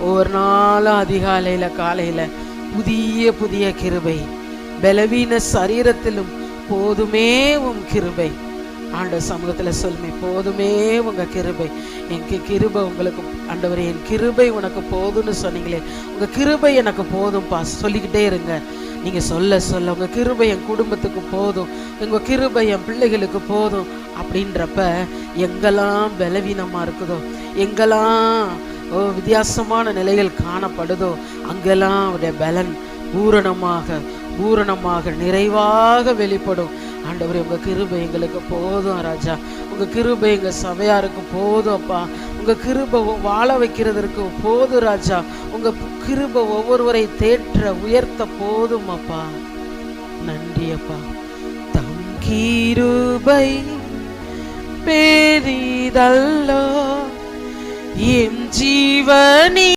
ஒவ்வொரு நாளும் அதிகாலையில் காலையில் புதிய புதிய கிருபை. பலவீன சரீரத்திலும் போதுமே உம் கிருபை. ஆண்ட சமூகத்தில் சொல்லுமே போதுமே உங்கள் கிருபை. என் கி- கிருபை உங்களுக்கு ஆண்டவர் என் கிருபை உனக்கு போதும்னு சொன்னீங்களே. உங்கள் கிருபை எனக்கு போதும்ப்பா சொல்லிக்கிட்டே இருங்க. நீங்கள் சொல்ல சொல்ல உங்கள் கிருபை என் குடும்பத்துக்கு போதும். உங்கள் கிருபை என் பிள்ளைகளுக்கு போதும். அப்படின்றப்ப எங்கெல்லாம் பலவீனமாக இருக்குதோ எங்கெல்லாம் வித்தியாசமான நிலையில் காணப்படுதோ அங்கெல்லாம் அவருடைய பலன் பூரணமாக பூரணமாக நிறைவாக வெளிப்படும். ஆண்டவரே உங்கள் கிருபை எங்களுக்கு போதும் ராஜா. உங்க கிருபை எங்கள் சபையாருக்கு போதும் அப்பா. உங்க கிருபை வாழ வைக்கிறதற்கு போதும் ராஜா. உங்க கிருபை ஒவ்வொருவரை தேற்ற உயர்த்த போதும் அப்பா. நன்றி அப்பா. தம் கிருபை பெரிதல்லோ எம் ஜீவனி.